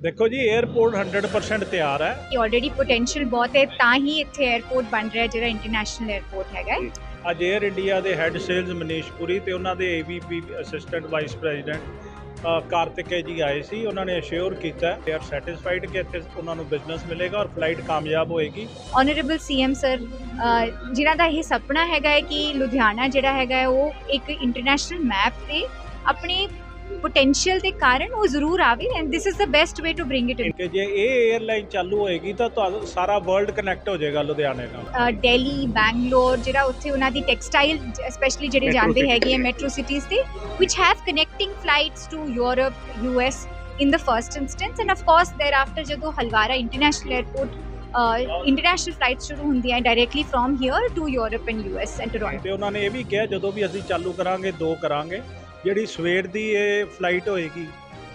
ਦੇਖੋ ਜੀ 에어ਪੋਰਟ 100% ਤਿਆਰ ਹੈ। ਕਿ ਆਲਰੇਡੀ ਪੋਟੈਂਸ਼ੀਅਲ ਬਹੁਤ ਹੈ ਤਾਂ ਹੀ ਇੱਥੇ 에어ਪੋਰਟ ਬਣ ਰਿਹਾ ਜਿਹੜਾ ਇੰਟਰਨੈਸ਼ਨਲ 에어ਪੋਰਟ ਹੈਗਾ ਅੱਜ 에ਅਰ ਇੰਡੀਆ ਦੇ ਹੈੱਡ ਸੇਲਸ ਮਨੀਸ਼ ਪੁਰੀ ਤੇ ਉਹਨਾਂ ਦੇ AVP assistant vice president Kartikey ji ਆਏ ਸੀ। ਉਹਨਾਂ ਨੇ ਅਸ਼ੋਰ ਕੀਤਾ ਦੇ ਆਰ ਸੈਟੀਸਫਾਈਡ ਕਿ ਇੱਥੇ ਉਹਨਾਂ ਨੂੰ ਬਿਜ਼ਨਸ ਮਿਲੇਗਾ ਔਰ ਫਲਾਈਟ ਕਾਮਯਾਬ ਹੋਏਗੀ। ਆਨਰੇਬਲ ਸੀਐਮ ਸਰ ਜਿਨ੍ਹਾਂ ਦਾ ਇਹ ਸੁਪਨਾ ਹੈਗਾ ਹੈ ਕਿ ਲੁਧਿਆਣਾ ਜਿਹੜਾ ਹੈਗਾ ਉਹ ਇੱਕ ਇੰਟਰਨੈਸ਼ਨਲ ਮੈਪ ਤੇ ਆਪਣੇ ਪੋਟੈਂਸ਼ੀਅਲ ਦੇ ਕਾਰਨ ਉਹ ਜ਼ਰੂਰ ਆਵੇ and this is the best way to bring it in ਕਿ ਜੇ ਇਹ 에ਅਰਲਾਈਨ ਚਾਲੂ ਹੋਏਗੀ ਤਾਂ ਤੁਹਾਨੂੰ ਸਾਰਾ ਵਰਲਡ ਕਨੈਕਟ ਹੋ ਜਾਏਗਾ ਲੁਧਿਆਣੇ ਨਾਲ। ਦਿੱਲੀ ਬੈਂਗਲੌਰ ਜਿਹੜਾ ਉੱਥੇ ਉਹਨਾਂ ਦੀ ਟੈਕਸਟਾਈਲ ਸਪੈਸ਼ਲੀ ਜਿਹੜੇ ਜਾਂਦੇ ਹੈਗੇ। ਮੈਟਰੋ ਸਿਟੀਜ਼ ਤੇ which have connecting flights to Europe, US in the first instance. And of course thereafter ਜਦੋਂ Halwara international airport international flights ਸ਼ੁਰੂ ਹੁੰਦੀਆਂ directly from here to Europe and US and Toronto ਤੇ ਉਹਨਾਂ ਨੇ ਇਹ ਵੀ ਕਿਹਾ ਜਦੋਂ ਵੀ ਅਸੀਂ ਚਾਲੂ ਕਰਾਂਗੇ ਦੋ ਕਰਾਂਗੇ। ਜਿਹੜੀ ਸਵੇਰ ਦੀ ਇਹ ਫਲਾਈਟ ਹੋਏਗੀ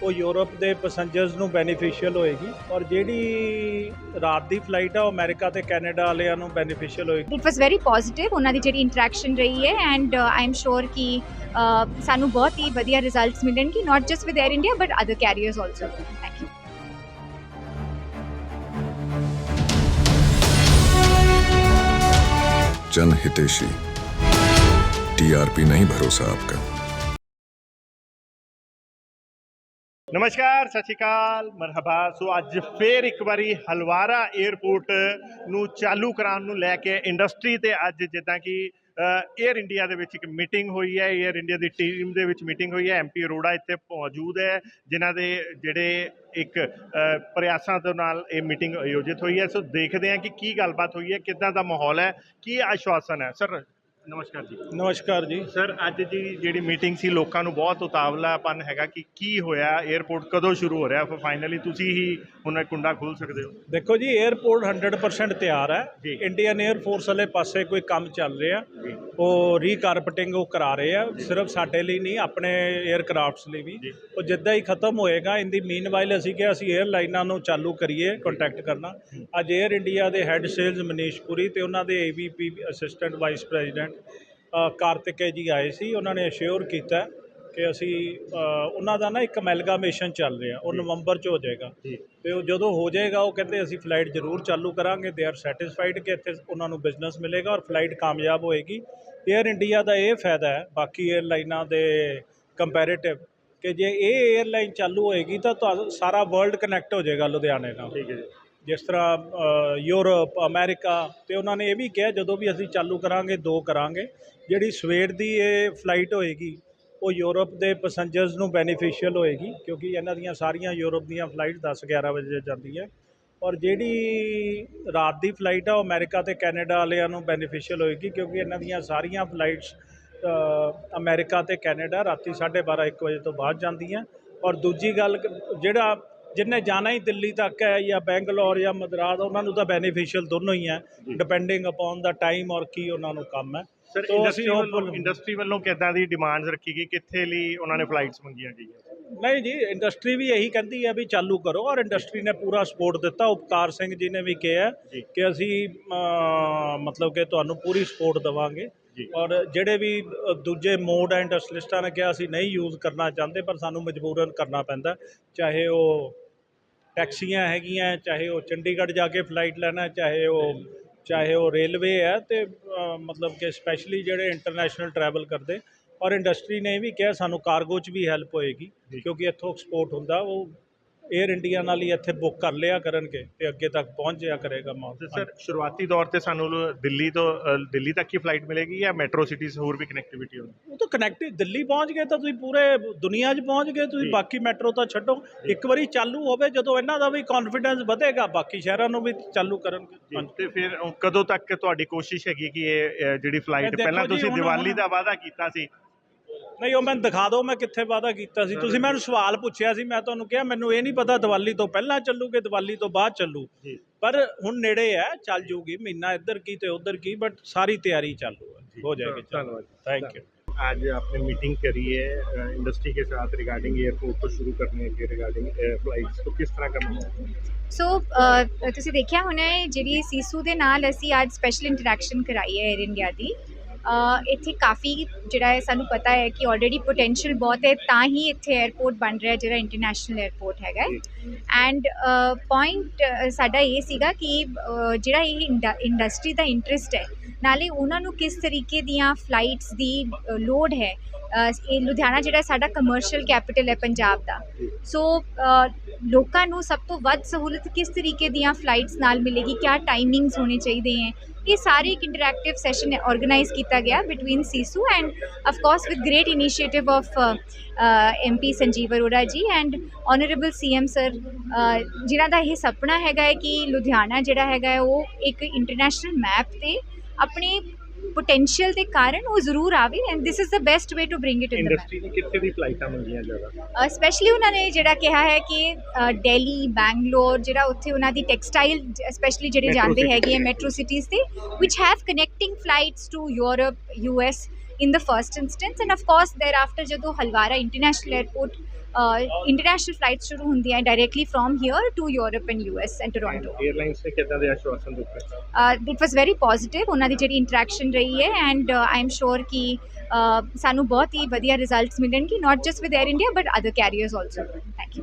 ਉਹ ਯੂਰਪ ਦੇ ਪੈਸੰਜਰਸ ਨੂੰ ਬੈਨੀਫੀਸ਼ੀਅਲ ਹੋਏਗੀ ਔਰ ਜਿਹੜੀ ਰਾਤ ਦੀ ਫਲਾਈਟ ਆ ਉਹ ਅਮਰੀਕਾ ਤੇ ਕੈਨੇਡਾ ਵਾਲਿਆਂ ਨੂੰ ਬੈਨੀਫੀਸ਼ੀਅਲ ਹੋਏਗੀ। ਇਟ ਵਾਸ ਵੈਰੀ ਪੋਜ਼ਿਟਿਵ ਉਹਨਾਂ ਦੀ ਜਿਹੜੀ ਇੰਟਰੈਕਸ਼ਨ ਰਹੀ ਹੈ ਐਂਡ ਆਈ ਐਮ ਸ਼ੋਰ ਕਿ uh, ਸਾਨੂੰ ਬਹੁਤ ਹੀ ਵਧੀਆ ਰਿਜ਼ਲਟਸ ਮਿਲਣਗੇ not just with Air India but other carriers also thank you Jan Hiteshi TRP नहीं भरोसा आपका ਨਮਸਕਾਰ, ਸਤਿ ਸ਼੍ਰੀ ਅਕਾਲ, ਮਰਹਬਾ। ਸੋ ਅੱਜ ਫੇਰ ਇੱਕ ਵਾਰੀ ਹਲਵਾਰਾ 에어ਪੋਰਟ ਨੂੰ ਚਾਲੂ ਕਰਾਉਣ ਨੂੰ ਲੈ ਕੇ ਇੰਡਸਟਰੀ ਤੇ ਅੱਜ ਜਿੱਦਾਂ ਕਿ 에ਅਰ ਇੰਡੀਆ ਦੇ ਵਿੱਚ ਇੱਕ ਮੀਟਿੰਗ ਹੋਈ ਹੈ 에ਅਰ ਇੰਡੀਆ ਦੀ ਟੀਮ ਦੇ ਵਿੱਚ ਮੀਟਿੰਗ ਹੋਈ ਹੈ। ਐਮਪੀ ਅਰੋੜਾ ਇੱਥੇ ਮੌਜੂਦ ਹੈ, ਜਿਨ੍ਹਾਂ ਦੇ ਜਿਹੜੇ ਇੱਕ ਪ੍ਰਯਾਸਾਂ ਤੋਂ ਨਾਲ ਇਹ ਮੀਟਿੰਗ ਆਯੋਜਿਤ ਹੋਈ ਹੈ। ਸੋ ਦੇਖਦੇ ਹਾਂ ਕਿ ਕੀ ਗੱਲਬਾਤ ਹੋਈ ਹੈ, ਕਿੱਦਾਂ ਦਾ ਮਾਹੌਲ ਹੈ, ਕੀ ਆਸ਼ਵਾਸਨ ਹੈ। ਸਰ ਨਮਸਕਾਰ ਜੀ। ਨਮਸਕਾਰ ਜੀ। ਸਰ ਅੱਜ ਦੀ ਜਿਹੜੀ ਮੀਟਿੰਗ ਸੀ ਲੋਕਾਂ ਨੂੰ ਬਹੁਤ ਉਤਾਵਲਾਪਨ ਹੈਗਾ ਕਿ ਕੀ ਹੋਇਆ 에어ਪੋਰਟ ਕਦੋਂ ਸ਼ੁਰੂ ਹੋ ਰਿਹਾ? ਫਾਈਨਲੀ ਤੁਸੀਂ ਹੀ ਹੁਣ ਇਹ ਕੁੰਡਾ ਖੋਲ ਸਕਦੇ ਹੋ। ਦੇਖੋ ਜੀ 에어ਪੋਰਟ 100% ਤਿਆਰ ਹੈ। ਇੰਡੀਅਨ 에ਅਰ ਫੋਰਸ ਵਾਲੇ ਪਾਸੇ ਕੋਈ ਕੰਮ ਚੱਲ ਰਿਹਾ। ਉਹ ਰੀਕਾਰਪਟਿੰਗ ਉਹ ਕਰਾ ਰਹੇ ਆ। ਸਿਰਫ ਸਾਡੇ ਲਈ ਨਹੀਂ ਆਪਣੇ 에ਅਰਕ੍ਰਾਫਟਸ ਲਈ ਵੀ। ਉਹ ਜਿੱਦਾਂ ਹੀ ਖਤਮ ਹੋਏਗਾ ਇਨ ਦੀ ਮੀਨਵਾਈਲ ਅਸੀਂ ਕਿਹਾ ਅਸੀਂ 에ਅਰਲਾਈਨਾਂ ਨੂੰ ਚਾਲੂ ਕਰੀਏ ਕੰਟੈਕਟ ਕਰਨਾ। ਅੱਜ 에ਅਰ ਇੰਡੀਆ ਦੇ ਹੈੱਡ ਸੇਲਸ ਮਨੀਸ਼ ਪੁਰੀ ਤੇ ਉਹਨਾਂ ਦੇ AVP assistant vice president Kartikey ji ਆਏ ਸੀ ਉਹਨਾਂ ਨੇ ਅਸ਼ੋਰ ਕੀਤਾ ਕਿ ਅਸੀਂ ਉਹਨਾਂ ਦਾ ਨਾ ਇੱਕ ਅਮੈਲਗਾਮੇਸ਼ਨ ਚੱਲ ਰਿਹਾ ਉਹ ਨਵੰਬਰ 'ਚ ਹੋ ਜਾਏਗਾ। ਤੇ ਉਹ ਜਦੋਂ ਹੋ ਜਾਏਗਾ ਉਹ ਕਹਿੰਦੇ ਅਸੀਂ ਫਲਾਈਟ ਜ਼ਰੂਰ ਚਾਲੂ ਕਰਾਂਗੇ ਦੇ ਆਰ ਸੈਟੀਸਫਾਈਡ ਕਿ ਇੱਥੇ ਉਹਨਾਂ ਨੂੰ ਬਿਜ਼ਨਸ ਮਿਲੇਗਾ ਔਰ ਫਲਾਈਟ ਕਾਮਯਾਬ ਹੋਏਗੀ। 에ਅਰ ਇੰਡੀਆ ਦਾ ਇਹ ਫਾਇਦਾ ਹੈ ਬਾਕੀ 에ਅਰਲਾਈਨਾਂ ਦੇ ਕੰਪੈਰੀਟਿਵ ਕਿ ਜੇ ਇਹ 에ਅਰਲਾਈਨ ਚਾਲੂ ਹੋਏਗੀ ਤਾਂ ਸਾਰਾ ਵਰਲਡ ਕਨੈਕਟ ਹੋ ਜਾਏਗਾ ਲੁਧਿਆਣੇ ਨਾਲ। ਠੀਕ ਹੈ ਜੀ। ਜਿਸ ਤਰ੍ਹਾਂ ਯੂਰਪ, ਅਮਰੀਕਾ, ਤੇ ਉਹਨਾਂ ਨੇ ਇਹ ਵੀ ਕਿਹਾ, ਜਦੋਂ ਵੀ ਅਸੀਂ ਚਾਲੂ ਕਰਾਂਗੇ, ਦੋ ਕਰਾਂਗੇ। ਜਿਹੜੀ ਸਵੇਰ ਦੀ ਇਹ ਫਲਾਈਟ ਹੋਏਗੀ, ਉਹ ਯੂਰਪ ਦੇ ਪੈਸੰਜਰਸ ਨੂੰ ਬੈਨੀਫੀਸ਼ੀਅਲ ਹੋਏਗੀ, ਕਿਉਂਕਿ ਇਹਨਾਂ ਦੀਆਂ ਸਾਰੀਆਂ ਯੂਰਪ ਦੀਆਂ ਫਲਾਈਟ 10 11 ਵਜੇ ਜਾਂਦੀ ਹੈ ਔਰ ਜਿਹੜੀ ਰਾਤ ਦੀ ਫਲਾਈਟ ਆ, ਉਹ ਅਮਰੀਕਾ ਤੇ ਕੈਨੇਡਾ ਵਾਲਿਆਂ ਨੂੰ ਬੈਨੀਫੀਸ਼ੀਅਲ ਹੋਏਗੀ, ਕਿਉਂਕਿ ਇਹਨਾਂ ਦੀਆਂ ਸਾਰੀਆਂ ਫਲਾਈਟਸ ਅਮਰੀਕਾ ਤੇ ਕੈਨੇਡਾ ਰਾਤੀ 12:30 1 ਵਜੇ ਤੋਂ ਬਾਅਦ ਜਾਂਦੀਆਂ। ਔਰ ਦੂਜੀ ਗੱਲ, ਜਿਹੜਾ ਜਿੰਨੇ ਜਾਣਾ ਹੀ ਦਿੱਲੀ ਤੱਕ ਹੈ ਜਾਂ ਬੈਂਗਲੌਰ ਜਾਂ ਮਦਰਾਸ ਉਹਨਾਂ ਨੂੰ ਤਾਂ ਬੈਨੀਫੀਸ਼ੀਅਲ ਦੋਨੋਂ ਹੀ ਹੈ। ਡਿਪੈਂਡਿੰਗ ਅਪਨ ਦਾ ਟਾਈਮ ਔਰ ਕੀ ਉਹਨਾਂ ਨੂੰ ਕੰਮ ਹੈ। ਸਰ ਇੰਡਸਟਰੀ ਅਸੀਂ ਵੱਲੋਂ hopeful- ਇੰਡਸਟਰੀ ਵੱਲੋਂ ਕਿੱਦਾਂ ਦੀ ਡਿਮਾਂਡਸ ਰੱਖੀ ਗਈ? ਕਿੱਥੇ ਲਈ ਉਹਨਾਂ ਨੇ ਫਲਾਈਟਸ ਮੰਗੀਆਂ ਗਈਆਂ? ਨਹੀਂ ਜੀ ਇੰਡਸਟਰੀ ਵੀ ਇਹੀ ਕਹਿੰਦੀ ਹੈ ਵੀ ਚਾਲੂ ਕਰੋ ਔਰ ਇੰਡਸਟਰੀ ਨੇ ਪੂਰਾ ਸਪੋਰਟ ਦਿੱਤਾ। ਉਪਕਾਰ ਸਿੰਘ ਜੀ ਨੇ ਵੀ ਕਿਹਾ। ਕਿ ਅਸੀਂ ਮਤਲਬ ਕਿ ਤੁਹਾਨੂੰ ਪੂਰੀ ਸਪੋਰਟ ਦੇਵਾਂਗੇ। ਔਰ ਜਿਹੜੇ ਵੀ ਦੂਜੇ ਮੋਡ ਐਂਡ ਇੰਡਸਟਰੀਸਟਾਂ ਨੇ ਕਿਹਾ ਅਸੀਂ ਨਹੀਂ ਯੂਜ਼ ਕਰਨਾ ਚਾਹੁੰਦੇ ਪਰ ਸਾਨੂੰ ਮਜਬੂਰਨ ਕਰਨਾ ਪੈਂਦਾ ਚਾਹੇ ਉਹ ਟੈਕਸੀਆਂ ਹੈਗੀਆਂ ਚਾਹੇ ਉਹ ਚੰਡੀਗੜ੍ਹ ਜਾ ਕੇ ਫਲਾਈਟ ਲੈਣਾ ਚਾਹੇ ਉਹ ਚਾਹੇ ਉਹ ਰੇਲਵੇ ਹੈ ਤੇ ਮਤਲਬ ਕਿ ਸਪੈਸ਼ਲੀ ਜਿਹੜੇ ਇੰਟਰਨੈਸ਼ਨਲ ਟਰੈਵਲ ਕਰਦੇ ਔਰ ਇੰਡਸਟਰੀ ਨੇ ਵੀ ਕਿਹਾ ਸਾਨੂੰ ਕਾਰਗੋ 'ਚ ਵੀ ਹੈਲਪ ਹੋਏਗੀ। ਕਿਉਂਕਿ ਇੱਥੋਂ ਐਕਸਪੋਰਟ ਹੁੰਦਾ ਉਹ 에ਅਰ ਇੰਡੀਆ ਨਾਲ ਹੀ ਇੱਥੇ ਬੁੱਕ ਕਰ ਲਿਆ ਕਰਨਗੇ ਤੇ ਅੱਗੇ ਤੱਕ ਪਹੁੰਚ ਜਾਇਆ ਕਰੇਗਾ ਮਾਲ ਤੇ ਸਰ ਸ਼ੁਰੂਆਤੀ ਦੌਰ ਤੇ ਸਾਨੂੰ ਦਿੱਲੀ ਤੋਂ ਦਿੱਲੀ ਤੱਕ ਹੀ ਫਲਾਈਟ ਮਿਲੇਗੀ ਜਾਂ ਮੈਟਰੋ ਸਿਟੀਜ਼ ਹੋਰ ਵੀ ਕਨੈਕਟੀਵਿਟੀ ਹੋਣੀ ਉਹ ਤਾਂ ਕਨੈਕਟਿਵ ਦਿੱਲੀ ਪਹੁੰਚ ਗਏ ਤਾਂ ਤੁਸੀਂ ਪੂਰੇ ਦੁਨੀਆ 'ਚ ਪਹੁੰਚ ਗਏ ਤੁਸੀਂ। ਬਾਕੀ ਮੈਟਰੋ ਤਾਂ ਛੱਡੋ ਇੱਕ ਵਾਰੀ ਚਾਲੂ ਹੋਵੇ ਜਦੋਂ ਇਹਨਾਂ ਦਾ ਵੀ ਕੌਨਫੀਡੈਂਸ ਵਧੇਗਾ ਬਾਕੀ ਸ਼ਹਿਰਾਂ ਨੂੰ ਵੀ ਚਾਲੂ ਕਰਨਗੇ। ਤੇ ਫਿਰ ਕਦੋਂ ਤੱਕ ਤੁਹਾਡੀ ਕੋਸ਼ਿਸ਼ ਹੈਗੀ ਕਿ ਇਹ ਜਿਹੜੀ ਫਲਾਈਟ ਪਹਿਲਾਂ ਤੁਸੀਂ ਦੀਵਾਲੀ ਦਾ ਵਾਅਦਾ ਕੀਤਾ ਸੀ ਨਹੀਂ ਉਹ ਮੈਨੂੰ ਦਿਖਾ ਦਿਓ ਮੈਂ ਕਿੱਥੇ ਵਾਅਦਾ ਕੀਤਾ ਸੀ। ਤੁਸੀਂ ਮੈਨੂੰ ਸਵਾਲ ਪੁੱਛਿਆ ਸੀ ਮੈਂ ਤੁਹਾਨੂੰ ਕਿਹਾ ਮੈਨੂੰ ਇਹ ਨਹੀਂ ਪਤਾ ਦੀਵਾਲੀ ਤੋਂ ਪਹਿਲਾਂ ਚੱਲੂ ਕਿ ਦੀਵਾਲੀ ਤੋਂ ਬਾਅਦ ਚੱਲੂ। ਪਰ ਹੁਣ ਨੇੜੇ ਹੈ ਚੱਲ ਜੂਗੀ ਮਹੀਨਾ ਇੱਧਰ ਕੀ ਤੇ ਉੱਧਰ ਕੀ ਬਟ ਸਾਰੀ ਤਿਆਰੀ ਚਾਲੂ ਹੈ। ਹੋ ਜਾਏਗੀ ਧੰਨਵਾਦ ਥੈਂक यू आज आपने मीटिंग करी है इंडस्ट्री के साथ रिगार्डिंग एयरपोर्ट को शुरू करने के रिगार्डिंग फ्लाइट्स को किस तरह का ਸੋ ਤੁਸੀਂ ਦੇਖਿਆ ਹੋਣਾ ਹੈ ਜਿਹੜੀ ਸੀਸੂ ਦੇ ਨਾਲ ਅਸੀਂ ਅੱਜ ਸਪੈਸ਼ਲ ਇੰਟਰੈਕਸ਼ਨ ਕਰਾਈ ਹੈ 에ਅਰ ਇੰਡੀਆ ਦੀ। ਇੱਥੇ ਕਾਫੀ ਜਿਹੜਾ ਹੈ, ਸਾਨੂੰ ਪਤਾ ਹੈ ਕਿ ਆਲਰੇਡੀ ਪੋਟੈਂਸ਼ੀਅਲ ਬਹੁਤ ਹੈ, ਤਾਂ ਹੀ ਇੱਥੇ 에ਅਰਪੋਰਟ ਬਣ ਰਿਹਾ ਜਿਹੜਾ ਇੰਟਰਨੈਸ਼ਨਲ 에ਅਰਪੋਰਟ ਹੈਗਾ ਐਂਡ ਪੁਆਇੰਟ ਸਾਡਾ ਇਹ ਸੀਗਾ ਕਿ ਜਿਹੜਾ ਇਹ ਇੰਡਸਟਰੀ ਦਾ ਇੰਟਰਸਟ ਹੈ ਨਾਲੇ ਉਹਨਾਂ ਨੂੰ ਕਿਸ ਤਰੀਕੇ ਦੀਆਂ ਫਲਾਈਟਸ ਦੀ ਅ, ਲੋੜ ਹੈ? ਇਹ ਲੁਧਿਆਣਾ ਜਿਹੜਾ ਸਾਡਾ ਕਮਰਸ਼ੀਅਲ ਕੈਪੀਟਲ ਹੈ ਪੰਜਾਬ ਦਾ। ਸੋ ਲੋਕਾਂ ਨੂੰ ਸਭ ਤੋਂ ਵੱਧ ਸਹੂਲਤ ਕਿਸ ਤਰੀਕੇ ਦੀਆਂ ਫਲਾਈਟਸ ਨਾਲ ਮਿਲੇਗੀ? ਕਿਆ ਟਾਈਮਿੰਗਸ ਹੋਣੇ ਚਾਹੀਦੇ ਹੈ? ਇਹ ਸਾਰੇ ਇੱਕ ਇੰਟਰੈਕਟਿਵ ਸੈਸ਼ਨ ਆਰਗੇਨਾਈਜ਼ ਕੀਤਾ ਗਿਆ between CICU and of course with great initiative of MP Sanjeev Arora ji and honourable CM sir ਜਿਨ੍ਹਾਂ ਦਾ ਇਹ ਸੁਪਨਾ ਹੈਗਾ ਹੈ ਕਿ ਲੁਧਿਆਣਾ ਜਿਹੜਾ ਹੈਗਾ ਉਹ ਇੱਕ ਇੰਟਰਨੈਸ਼ਨਲ ਮੈਪ ਤੇ ਆਪਣੇ ਪੋਟੈਂਸ਼ੀਅਲ ਦੇ ਕਾਰਨ ਉਹ ਜ਼ਰੂਰ ਆਵੇ and this is the best way to bring it in the industry ਨੇ ਕਿੱਥੇ ਦੀ ਫਲਾਈਟਾਂ ਮੰਗੀਆਂ ਜ਼ਿਆਦਾ ਸਪੈਸ਼ਲੀ ਉਹਨਾਂ ਨੇ ਜਿਹੜਾ ਕਿਹਾ ਹੈ ਕਿ ਦਿੱਲੀ ਬੈਂਗਲੌਰ ਜਿਹੜਾ ਉੱਥੇ ਉਹਨਾਂ ਦੀ ਟੈਕਸਟਾਈਲ ਸਪੈਸ਼ਲੀ ਜਿਹੜੇ ਜਾਂਦੇ. ਹੈਗੇ ਮੈਟਰੋ ਸਿਟੀਜ਼ ਤੇ which have connecting flights to Europe US in the first instance. And of course thereafter ਜਦੋਂ Halwara international airport international flights ਸ਼ੁਰੂ ਹੁੰਦੀਆਂ directly from here to Europe and US and Toronto airlines ਨੇ ਕਿਦਾਂ ਦੇ ਆਸ਼ਵਾਸਨ ਦਿੱਤੇ it was very positive ਉਹਨਾਂ ਦੀ ਜਿਹੜੀ interaction ਰਹੀ ਹੈ ਐਂਡ ਆਈ ਐਮ ਸ਼ੋਰ ਕਿ ਸਾਨੂੰ ਬਹੁਤ ਹੀ ਵਧੀਆ ਰਿਜ਼ਲਟਸ ਮਿਲਣਗੇ not just with Air India but other carriers also thank you